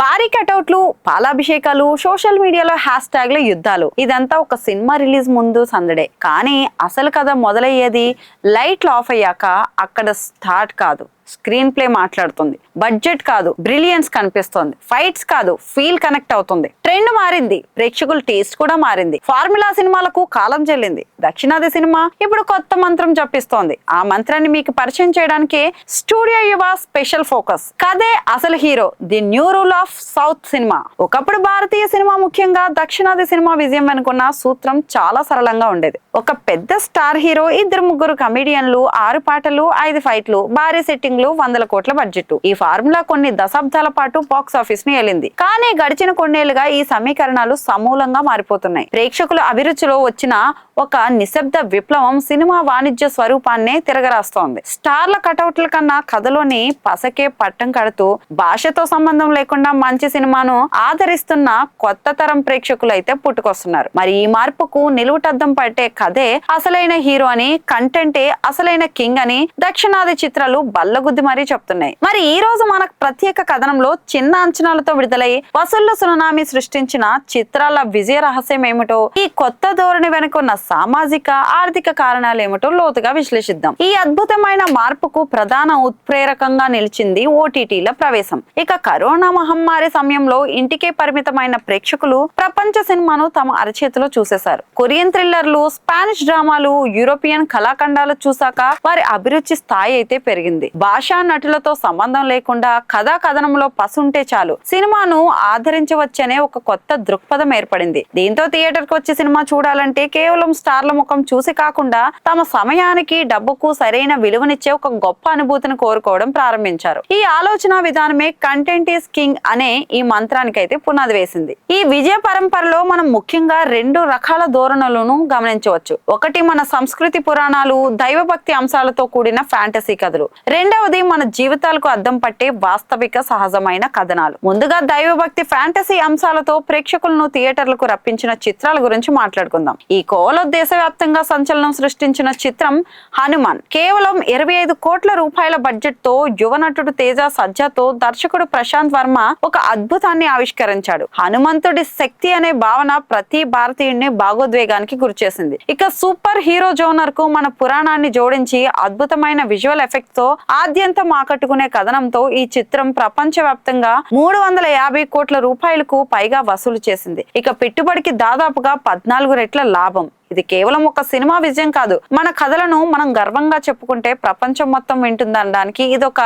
భారీ కటౌట్లు పాలాభిషేకాలు సోషల్ మీడియాలో హ్యాష్ ట్యాగ్ల యుద్ధాలు. ఇదంతా ఒక సినిమా రిలీజ్ ముందు సందడే. కానీ అసలు కథ మొదలయ్యేది లైట్లు ఆఫ్ అయ్యాక అక్కడ స్టార్ట్ కాదు. స్క్రీన్ ప్లే మాట్లాడుతుంది. బడ్జెట్ కాదు బ్రిలియన్స్ కనిపిస్తోంది. ఫైట్స్ కాదు ఫీల్ కనెక్ట్ అవుతుంది. ట్రెండ్ మారింది ప్రేక్షకుల టేస్ట్ కూడా మారింది. ఫార్ములా సినిమాలకు కాలం చెల్లింది. దక్షిణాది సినిమా ఇప్పుడు కొత్త మంత్రం జపిస్తోంది. ఆ మంత్రాన్ని మీకు పరిచయం చేయడానికి స్టూడియో యువ స్పెషల్ ఫోకస్ కదే అసలు hero the new rule of south cinema ఒకప్పుడు భారతీయ సినిమా ముఖ్యంగా దక్షిణాది సినిమా విజయం అనుకున్న సూత్రం చాలా సరళంగా ఉండేది. ఒక పెద్ద స్టార్ హీరో ఇద్దరు ముగ్గురు కమెడియన్లు ఆరు పాటలు ఐదు ఫైట్లు భారీ సెట్టింగ్ సెట్టింగ్లు వందల కోట్ల బడ్జెట్ ఈ ఫార్ములా కొన్ని దశాబ్దాల పాటు బాక్స్ ఆఫీస్ని ఏలింది. కానీ గడిచిన కొన్నేళ్ళుగా ఈ సమీకరణాలు సమూలంగా మారిపోతున్నాయి. ప్రేక్షకుల అభిరుచిలో వచ్చిన ఒక నిశ్శబ్ద విప్లవం సినిమా వాణిజ్య స్వరూపాన్నే తిరగరాస్తోంది. స్టార్ల కటౌట్ల కన్నా కథలోని పసకే పట్టం కడుతూ భాషతో సంబంధం లేకుండా మంచి సినిమాను ఆదరిస్తున్న కొత్త తరం ప్రేక్షకులు అయితే పుట్టుకొస్తున్నారు. మరి ఈ మార్పుకు నిలువుటద్దం పట్టే కథే అసలైన హీరో అని కంటెంటే అసలైన కింగ్ అని దక్షిణాది చిత్రాలు బల్లగుద్ది మరీ చెప్తున్నాయి. మరి ఈ రోజు మన ప్రత్యేక కథనంలో చిన్న అంచనాలతో విడుదలై వసూళ్ళ సునామీ సృష్టించిన చిత్రాల విజయ రహస్యం ఏమిటో ఈ కొత్త ధోరణి వెనుకున్న సామాజిక ఆర్థిక కారణాలు ఏమిటో లోతుగా విశ్లేషిద్దాం. ఈ అద్భుతమైన మార్పుకు ప్రధాన ఉత్ప్రేరకంగా నిలిచింది ఓటీటీల ప్రవేశం. ఇక కరోనా మహమ్మారి సమయంలో ఇంటికే పరిమితమైన ప్రేక్షకులు ప్రపంచ సినిమాను తమ అరచేతిలో చూసేశారు. కొరియన్ థ్రిల్లర్లు స్పానిష్ డ్రామాలు యూరోపియన్ కళాఖండాలు చూశాక వారి అభిరుచి స్థాయి అయితే పెరిగింది. భాషా నటులతో సంబంధం లేకుండా కథా కథనంలో పసుంటే చాలు. సినిమాను ఆదరించవచ్చనే ఒక కొత్త దృక్పథం ఏర్పడింది. దీంతో థియేటర్కు వచ్చి సినిమా చూడాలంటే కేవలం స్టార్ల ముఖం చూసి కాకుండా తమ సమయానికి డబ్బుకు సరైన విలువనిచ్చే ఒక గొప్ప అనుభూతిని కోరుకోవడం ప్రారంభించారు. ఈ ఆలోచన విధానమే కంటెంట్ ఈస్ కింగ్ అనే ఈ మంత్రానికి అయితే పునాది వేసింది. ఈ విజయ పరంపరలో మనం ముఖ్యంగా రెండు రకాల ధోరణులను గమనించవచ్చు. ఒకటి మన సంస్కృతి పురాణాలు దైవభక్తి అంశాలతో కూడిన ఫ్యాంటసీ కథలు. రెండవది మన జీవితాలకు అద్దం పట్టే వాస్తవిక సహజమైన కథనాలు. ముందుగా దైవభక్తి ఫ్యాంటసీ అంశాలతో ప్రేక్షకులను థియేటర్లకు రప్పించిన చిత్రాల గురించి మాట్లాడుకుందాం. ఈ కోవలో దేశవ్యాప్తంగా సంచలనం సృష్టించిన చిత్రం హనుమాన్. కేవలం ఇరవై ఐదు కోట్ల రూపాయల బడ్జెట్తో యువ నటుడు తేజ సజ్జాతో దర్శకుడు ప్రశాంత్ వర్మ ఒక అద్భుతాన్ని ఆవిష్కరించాడు. హనుమంతుడి శక్తి అనే భావన ప్రతి భారతీయుడిని భాగోద్వేగానికి గురిచేసింది ఇక సూపర్ హీరో జోనర్కు మన పురాణాన్ని జోడించి అద్భుతమైన విజువల్ ఎఫెక్ట్తో ఆద్యంతం ఆకట్టుకునే కథనంతో ఈ చిత్రం ప్రపంచ వ్యాప్తంగా మూడు వందల యాభై కోట్ల రూపాయలకు పైగా వసూలు చేసింది. ఇక పెట్టుబడికి దాదాపుగా పద్నాలుగు రెట్ల లాభం. ఇది కేవలం ఒక సినిమా విజయం కాదు. మన కథలను మనం గర్వంగా చెప్పుకుంటే ప్రపంచం మొత్తం వింటుందనడానికి ఇదొక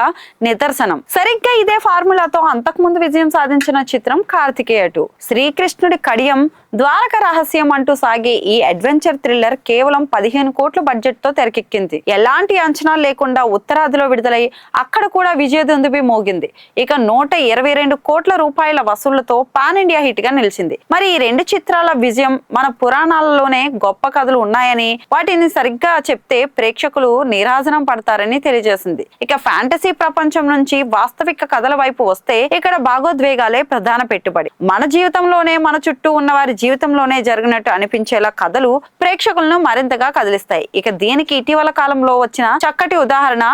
నిదర్శనం. సరిగ్గా ఇదే ఫార్ములాతో అంతకుముందు విజయం సాధించిన చిత్రం కార్తికేయ టూ శ్రీకృష్ణుడి కడియం ద్వారక రహస్యం అంటూ సాగే ఈ అడ్వెంచర్ థ్రిల్లర్ కేవలం పదిహేను కోట్ల బడ్జెట్తో తెరకెక్కింది. ఎలాంటి అంచనాలు లేకుండా ఉత్తరాదిలో విడుదలై అక్కడ కూడా విజయదుందుబి మోగింది. ఇక నూట ఇరవై రెండు కోట్ల రూపాయల వసూళ్ళతో పాన్ ఇండియా హిట్గా నిలిచింది. మరి ఈ రెండు చిత్రాల విజయం మన పురాణాలలోనే గొప్ప గొప్ప కథలు ఉన్నాయని వాటిని సరిగ్గా చెప్తే ప్రేక్షకులు నిరాజనం పడతారని తెలియజేసింది. ఇక ఫ్యాంటసీ ప్రపంచం నుంచి వాస్తవిక కథల వైపు వస్తే ఇక్కడ భాగోద్వేగాలే ప్రధాన పెట్టుబడి. మన జీవితంలోనే మన చుట్టూ ఉన్న వారి జీవితంలోనే జరిగినట్టు అనిపించేలా కథలు ప్రేక్షకులను మరింతగా కదిలిస్తాయి. ఇక దీనికి ఇటీవల కాలంలో వచ్చిన చక్కటి ఉదాహరణ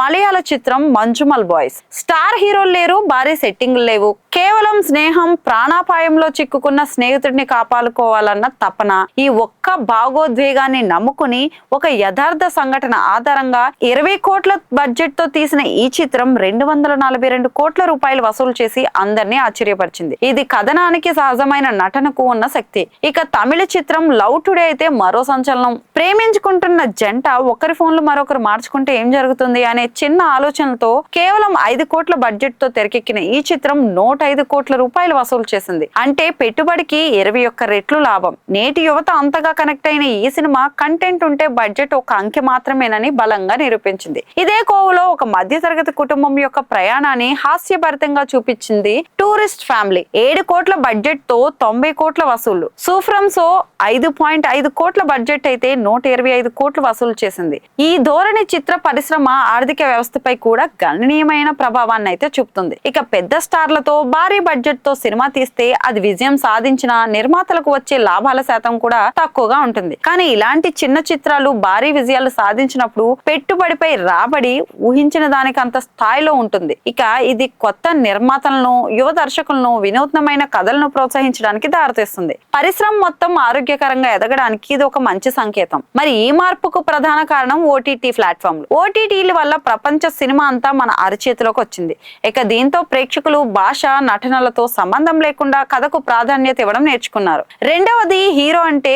మలయాళ చిత్రం మంజుమల్ బాయ్స్. స్టార్ హీరోలు లేరు భారీ సెట్టింగ్లు లేవు. కేవలం స్నేహం ప్రాణాపాయంలో చిక్కుకున్న స్నేహితుడిని కాపాడుకోవాలన్న తపన ఈ ఒక్క భావోద్వేగాన్ని నమ్ముకుని ఒక యథార్థ సంఘటన ఆధారంగా ఇరవై కోట్ల బడ్జెట్తో తీసిన ఈ చిత్రం రెండు వందల నలభై రెండు కోట్ల రూపాయలు వసూలు చేసి అందరినీ ఆశ్చర్యపరిచింది. ఇది కథనానికి సహజమైన నటనకు ఉన్న శక్తి. ఇక తమిళ చిత్రం లవ్ టుడే అయితే మరో సంచలనం. ప్రేమించుకుంటున్న జంట ఒకరి ఫోన్లు మరొకరు మార్చుకుంటే ఏం జరుగుతుంది అనే చిన్న ఆలోచనతో కేవలం ఐదు కోట్ల బడ్జెట్తో తెరకెక్కిన ఈ చిత్రం నూట ఐదు కోట్ల రూపాయలు వసూలు చేసింది. అంటే పెట్టుబడికి ఇరవై ఒక్క రెట్లు లాభం. నేటి యువత అంతగా కనెక్ట్ అయిన ఈ సినిమా కంటెంట్ ఉంటే బడ్జెట్ ఒక అంకె మాత్రమేనని బలంగా నిరూపించింది. ఇదే కోవలో ఒక మధ్యతరగతి కుటుంబం యొక్క ప్రయాణాన్ని హాస్యభరితంగా చూపించింది టూరిస్ట్ ఫ్యామిలీ. ఏడు కోట్ల బడ్జెట్తో తొంభై కోట్ల వసూళ్ళు. సూఫ్రమ్ సో ఐదు పాయింట్ ఐదు కోట్ల బడ్జెట్ అయితే నూట ఇరవై ఐదు కోట్లు వసూలు చేసింది. ఈ ధోరణి చిత్ర పరిశ్రమ ఆర్థిక వ్యవస్థపై కూడా గణనీయమైన ప్రభావాన్ని అయితే చూపుతుంది. ఇక పెద్ద స్టార్లతో భారీ బడ్జెట్తో సినిమా తీస్తే అది విజయం సాధించిన నిర్మాతలకు వచ్చే లాభాల శాతం కూడా తక్కువగా ఎక్కువగా ఉంటుంది. కానీ ఇలాంటి చిన్న చిత్రాలు భారీ విజయాలు సాధించినప్పుడు పెట్టుబడిపై రాబడి ఊహించిన దానికంత స్థాయిలో ఉంటుంది. ఇక ఇది కొత్త నిర్మాతలను యువ దర్శకులను వినూత్నమైన కథలను ప్రోత్సహించడానికి దారితీస్తుంది. పరిశ్రమ మొత్తం ఆరోగ్యకరంగా ఎదగడానికి ఇది ఒక మంచి సంకేతం. మరి ఈ మార్పుకు ప్రధాన కారణం ఓటీటీ ప్లాట్ఫామ్లు. ఓటీటీల వల్ల ప్రపంచ సినిమా అంతా మన అరచేతిలోకి వచ్చింది. ఇక దీంతో ప్రేక్షకులు భాష నటనలతో సంబంధం లేకుండా కథకు ప్రాధాన్యత ఇవ్వడం నేర్చుకున్నారు. రెండవది హీరో అంటే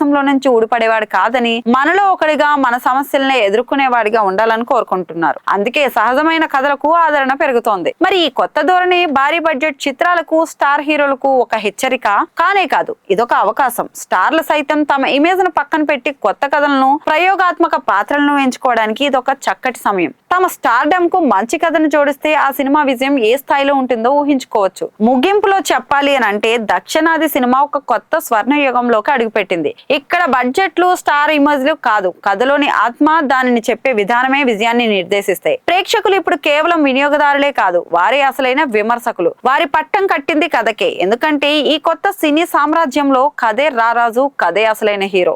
ఆకాశంలో నుంచి ఊడిపడేవాడు కాదని మనలో ఒకడిగా మన సమస్యల్ని ఎదుర్కొనేవాడిగా ఉండాలని కోరుకుంటున్నారు. అందుకే సహజమైన కథలకు ఆదరణ పెరుగుతోంది. మరి ఈ కొత్త ధోరణి భారీ బడ్జెట్ చిత్రాలకు స్టార్ హీరోలకు ఒక హెచ్చరిక? కానే కాదు ఇదొక అవకాశం. స్టార్లు సైతం తమ ఇమేజ్ను పక్కన పెట్టి కొత్త కథలను ప్రయోగాత్మక పాత్రలను ఎంచుకోవడానికి ఇదొక చక్కటి సమయం. తమ స్టార్డమ్కు మంచి కథను జోడిస్తే ఆ సినిమా విజయం ఏ స్థాయిలో ఉంటుందో ఊహించుకోవచ్చు. ముగింపులో చెప్పాలి అని అంటే దక్షిణాది సినిమా ఒక కొత్త స్వర్ణ యుగంలోకి అడుగుపెట్టింది. ఇక్కడ బడ్జెట్లు స్టార్ ఇమేజ్లు కాదు. కథలోని ఆత్మ దానిని చెప్పే విధానమే విజయాన్ని నిర్దేశిస్తాయి. ప్రేక్షకులు ఇప్పుడు కేవలం వినియోగదారులే కాదు వారే అసలైన విమర్శకులు. వారి పట్టం కట్టింది కథకే. ఎందుకంటే ఈ కొత్త సినీ సామ్రాజ్యంలో కథే రారాజు కథే అసలైన హీరో.